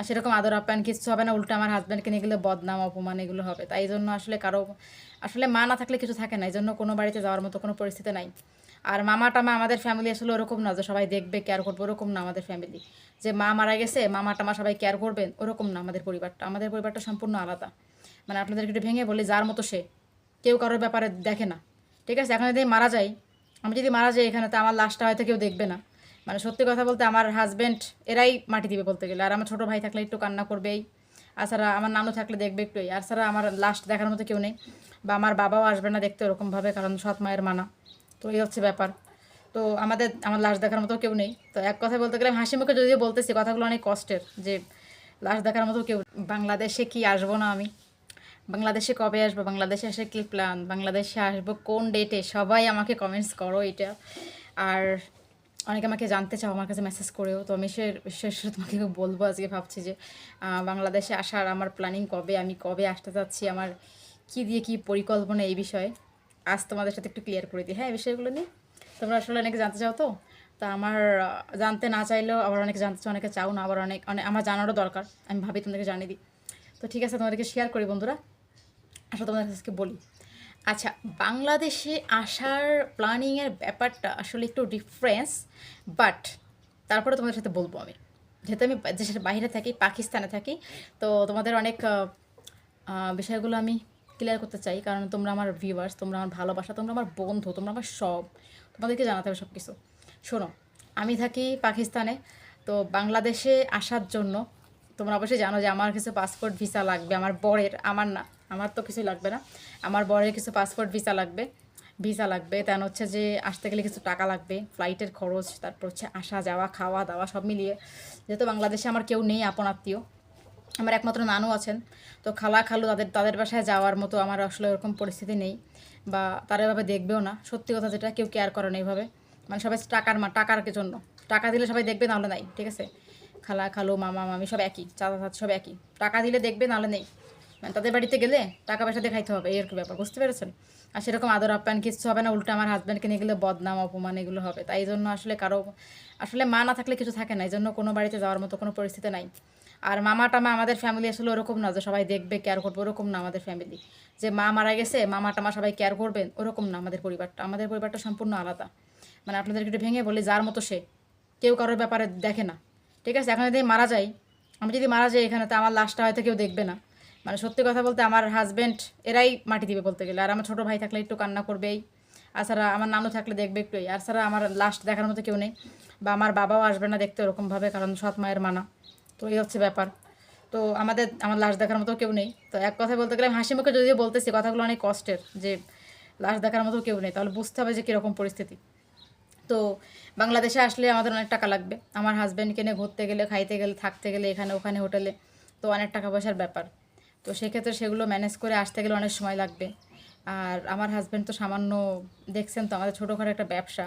আর সেরকম আদর আপ্যায়ন কিছু হবে না, উল্টো আমার হাজব্যান্ডকে নিয়ে গেলে বদনাম, অপমান এগুলো হবে। তাই জন্য আসলে কারও, আসলে মা না থাকলে কিছু থাকে না, এই জন্য কোনো বাড়িতে যাওয়ার মতো কোনো পরিস্থিতি নাই। আর মামা টামা আমাদের ফ্যামিলি আসলে ওরকম না যে সবাই দেখবে কেয়ার করবে, ওরকম না আমাদের ফ্যামিলি যে মা মারা গেছে, মামা টামা সবাই কেয়ার করবেন ওরকম না আমাদের পরিবারটা। আমাদের পরিবারটা সম্পূর্ণ আলাদা। মানে আপনাদেরকে একটু ভেঙে বলি, যার মতো সে। কেউ কারোর ব্যাপারে দেখে না। ঠিক আছে, এখন যদি মারা যাই আমি যদি মারা যাই এখানে, তো আমার লাশটা হয়তো কেউ দেখবে না। মানে সত্যি কথা বলতে আমার হাজব্যান্ড এরাই মাটি দিবে বলতে গেলে। আর আমার ছোটো ভাই থাকলে একটু কান্না করবেই। আর ছাড়া আমার নানু থাকলে দেখবে একটুই। আর ছাড়া আমার লাস্ট দেখার মতো কেউ নেই। বা আমার বাবাও আসবে না দেখতে ওরকমভাবে কারণ সৎ মায়ের মানা। তো এই হচ্ছে ব্যাপার। তো আমাদের, আমার লাশ দেখার মতো কেউ নেই। তো এক কথায় বলতে গেলে হাসি মুখে যদিও বলতেছি, কথাগুলো অনেক কষ্টের যে লাশ দেখার মতো কেউ বাংলাদেশে কি আসব না আমি? বাংলাদেশে কবে আসব? বাংলাদেশে আসে কি প্ল্যান বাংলাদেশে আসব কোন ডেটে সবাই আমাকে কমেন্টস করো এটা। আর অনেকে আমাকে জানতে চাও, আমার কাছে মেসেজ করেও। তো আমি সে শেষ তোমাকে বলব আজকে, ভাবছি যে বাংলাদেশে আসার আমার প্ল্যানিং কবে, আমি কবে আসতে চাচ্ছি, আমার কি দিয়ে কি পরিকল্পনা এই বিষয়ে। আজ তোমাদের সাথে একটু ক্লিয়ার করে দিই। হ্যাঁ এই বিষয়গুলো নিয়ে। তোমরা আসলে অনেকে জানতে চাও তো? তা আমার জানতে না চাইলেও আবার অনেকে জানতে চাও, অনেকে চাও না, আবার অনেক অনেক আমার জানারও দরকার। আমি ভাবি তোমাদেরকে জানিয়ে দিই। তো ঠিক আছে, তোমাদেরকে শেয়ার করি বন্ধুরা। আসলে তোমাদের কাছে বলি। আচ্ছা বাংলাদেশে আসার প্ল্যানিংয়ের ব্যাপারটা আসলে একটু ডিফারেন্স বাট তারপরে তোমাদের সাথে বলব আমি। যেহেতু আমি দেশের বাইরে থাকি, পাকিস্তানে থাকি, তো তোমাদের অনেক বিষয়গুলো আমি ক্লিয়ার করতে চাই। কারণ তোমরা আমার ভিউয়ার্স তোমরা আমার ভালোবাসা, তোমরা আমার বন্ধু, তোমরা আমার সব, তোমাদেরকে জানাতে হবে সব কিছু শোনো, আমি থাকি পাকিস্তানে, তো বাংলাদেশে আসার জন্য তোমরা অবশ্যই জানো যে আমার কিছু পাসপোর্ট ভিসা লাগবে, আমার বরের, আমার না। আমার তো কিছু লাগবে না। আমার বরের কিছু পাসপোর্ট ভিসা লাগবে ভিসা লাগবে তেন হচ্ছে যে আসতে গেলে কিছু টাকা লাগবে ফ্লাইটের খরচ, তারপর হচ্ছে আসা, যাওয়া, খাওয়া, দাওয়া সব মিলিয়ে। যেহেতু বাংলাদেশে আমার কেউ নেই, আপন আত্মীয়, আমার একমাত্র নানু আছেন, তো খালা খালু তাদের তাদের বাসায় যাওয়ার মতো আমার আসলে ওরকম পরিস্থিতি নেই বা তারা এভাবে দেখবেও না। সত্যি কথা যেটা, কেউ কেয়ার করে না এইভাবে। মানে সবাই টাকার মা, টাকার জন্য। টাকা দিলে সবাই দেখবে, নাহলে নাই, ঠিক আছে? খালা খালু, মামা, মামি সব একই, চাচা চাচা সব একই। টাকা দিলে দেখবে, নাহলে নেই। মানে তাদের বাড়িতে গেলে টাকা পয়সা দেখাইতে হবে এরকম ব্যাপার, বুঝতে পেরেছেন? আর সেরকম আদর আপ্যায়ন কিছু হবে না, উল্টো আমার হাজব্যান্ডকে নিয়ে গেলে বদনাম, অপমান এগুলো হবে। তাই জন্য আসলে কারও, আসলে মা না থাকলে কিছু থাকে না, এই জন্য কোনো বাড়িতে যাওয়ার মতো কোনো পরিস্থিতি নাই। আর মামা টামা আমাদের ফ্যামিলি আসলে ওরকম না যে সবাই দেখবে কেয়ার করবে, ওরকম না আমাদের ফ্যামিলি যে মা মারা গেছে, মামা টামা সবাই কেয়ার করবেন ওরকম না আমাদের পরিবারটা। আমাদের পরিবারটা সম্পূর্ণ আলাদা। মানে আপনাদেরকে একটু ভেঙে বলি, যার মতো সে। কেউ কারোর ব্যাপারে দেখে না। ঠিক আছে, এখন যদি মারা যাই, আমি যদি মারা যাই এখানে, তো আমার লাশটা হয়তো কেউ দেখবে না। মানে সত্যি কথা বলতে আমার হাজব্যান্ড এরাই মাটি দিবে বলতে গেলে। আর আমার ছোটো ভাই থাকলে একটু কান্না করবেই। আর ছাড়া আমার নানু থাকলে দেখবে একটুই আর ছাড়া আমার লাস্ট দেখার মতো কেউ নেই। বা আমার বাবাও আসবে না দেখতে ওরকমভাবে, কারণ সৎ মায়ের মানা। তো এই হচ্ছে ব্যাপার। তো আমাদের, আমার লাশ দেখার মতো কেউ নেই। তো এক কথায় বলতে গেলে আমি হাসি মুখে যদিও বলতেছি, কথাগুলো অনেক কষ্টের যে লাশ দেখার মতো কেউ নেই। তাহলে বুঝতে হবে যে কীরকম পরিস্থিতি। তো বাংলাদেশে আসলে আমাদের অনেক টাকা লাগবে। আমার হাজব্যান্ডকে নিয়ে ঘুরতে গেলে, খাইতে গেলে, থাকতে গেলে, এখানে ওখানে হোটেলে। তো অনেক টাকা পয়সার ব্যাপার। তো সেক্ষেত্রে সেগুলো ম্যানেজ করে আসতে গেলে অনেক সময় লাগবে। আর আমার হাজব্যান্ড তো সামান্য দেখছেন তো, আমাদের ছোটোখাটো একটা ব্যবসা।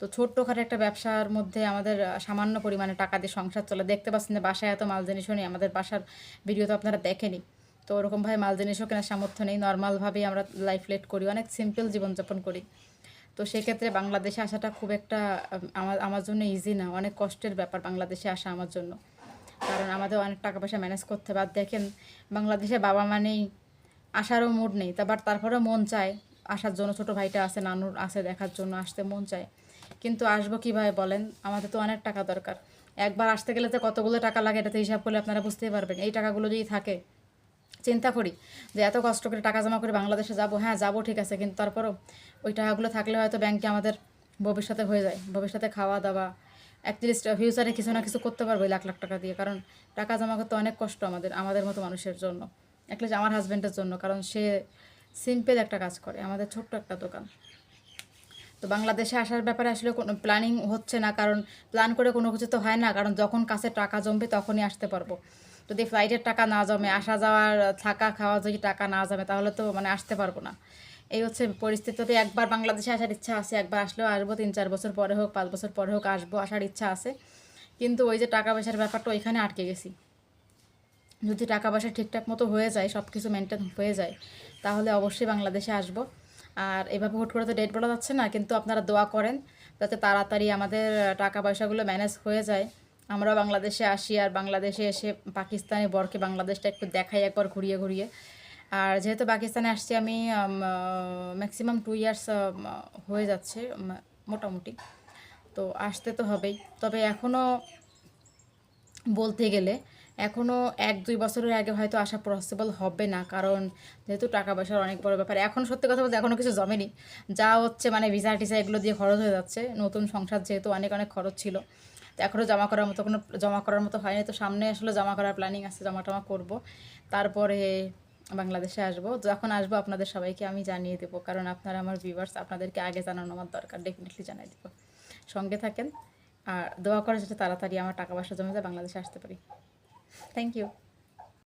তো ছোট্টখাটো একটা ব্যবসার মধ্যে আমাদের সামান্য পরিমাণে টাকা দিয়ে সংসার চলে। দেখতে পাচ্ছেন যে বাসায় এত মাল জিনিসও নেই, আমাদের বাসার ভিডিও তো আপনারা দেখেনি তো ওরকমভাবে মাল জিনিসও কেনার সামর্থ্য নেই নর্মালভাবেই আমরা লাইফ লেট করি, অনেক সিম্পল জীবনযাপন করি। তো সেক্ষেত্রে বাংলাদেশে আসাটা খুব একটা আমার আমার জন্য ইজি না, অনেক কষ্টের ব্যাপার বাংলাদেশে আসা আমার জন্য। কারণ আমাদের অনেক টাকা পয়সা ম্যানেজ করতে হবে। আর দেখেন, বাংলাদেশে বাবা মানেই আসারও মুড নেই, তা বাট তারপরেও মন চায়। আসার জন্য ছোটো ভাইটা আছে, নানুর আছে, দেখার জন্য আসতে মন চায়। কিন্তু আসব কীভাবে বলেন? আমাদের তো অনেক টাকা দরকার। একবার আসতে গেলে তো কতগুলো টাকা লাগে এটাতে হিসাব করলে আপনারা বুঝতেই পারবেন। এই টাকাগুলো যদি থাকে, চিন্তা করি যে এত কষ্ট করে টাকা জমা করে বাংলাদেশে যাব। হ্যাঁ যাব, ঠিক আছে। কিন্তু তারপরও ওই টাকাগুলো থাকলে হয়তো ব্যাংকে আমাদের ভবিষ্যতে হয়ে যায়। ভবিষ্যতে খাওয়া দাওয়া অ্যাটলিস্ট ফিউচারে কিছু না কিছু করতে পারব লাখ লাখ টাকা দিয়ে। কারণ টাকা জমা করতে অনেক কষ্ট আমাদের আমাদের মতো মানুষের জন্য। অ্যাটলিস্ট আমার হাজব্যান্ডের জন্য, কারণ সে সিম্পল একটা কাজ করে, আমাদের ছোট্ট একটা দোকান। তো বাংলাদেশে আসার ব্যাপারে আসলে কোনো প্ল্যানিং হচ্ছে না, কারণ প্ল্যান করে কোনো কিছু তো হয় না, কারণ যখন কাছে টাকা জমবে তখনই আসতে পারব। যদি ফ্লাইটের টাকা না জমে, আসা যাওয়ার, থাকা, খাওয়া যদি টাকা না জমে, তাহলে তো মানে আসতে পারব না। এই হচ্ছে পরিস্থিতি তবে একবার বাংলাদেশে আসার ইচ্ছা আছে, একবার আসলেও আসব, তিন চার বছর পরে হোক, পাঁচ বছর পরে হোক আসব, আসার ইচ্ছা আছে। কিন্তু ওই যে টাকা পয়সার ব্যাপারটা ওইখানে আটকে গেছি। যদি টাকা পয়সা ঠিকঠাক মতো হয়ে যায় সব কিছু মেনটেন হয়ে যায়, তাহলে অবশ্যই বাংলাদেশে আসব। আর এভাবে হুট করে তো ডেট বলা যাচ্ছে না, কিন্তু আপনারা দোয়া করেন যাতে তাড়াতাড়ি আমাদের টাকা পয়সাগুলো ম্যানেজ হয়ে যায়। আমরা বাংলাদেশে আসি, আর বাংলাদেশে এসে পাকিস্তানি বরকে বাংলাদেশটা একটু দেখাই একবার, ঘুরিয়ে ঘুরিয়ে। আর যেহেতু পাকিস্তানে আসছি আমি ম্যাক্সিমাম টু ইয়ার্স হয়ে যাচ্ছে মোটামুটি। তো আসতে তো হবেই। তবে এখনও বলতে গেলে এখনও এক দুই বছরের আগে হয়তো আসা পসিবল হবে না। কারণ যেহেতু টাকা পয়সার অনেক বড় ব্যাপার, এখন সত্যি কথা বলতে এখনও কিছু জমেনি। যা হচ্ছে মানে ভিসা টিসা এগুলো দিয়ে খরচ হয়ে যাচ্ছে। নতুন সংসার যেহেতু অনেক অনেক খরচ ছিল, তো এখনও জমা করার মতো কোনো, জমা করার মতো হয়নি। তো সামনে আসলে জমা করার প্ল্যানিং আছে জমা টমা করব। তারপরে বাংলাদেশে আসব। যখন আসব আপনাদের সবাইকে আমি জানিয়ে দেবো। কারণ আপনারা আমার ভিউয়ার্স আপনাদেরকে আগে জানানো আমার দরকার। ডেফিনেটলি জানিয়ে দেবো। সঙ্গে থাকেন। আর দোয়া করে যাতে তাড়াতাড়ি আমার টাকা পয়সা জমে যায়, বাংলাদেশে আসতে পারি। Thank you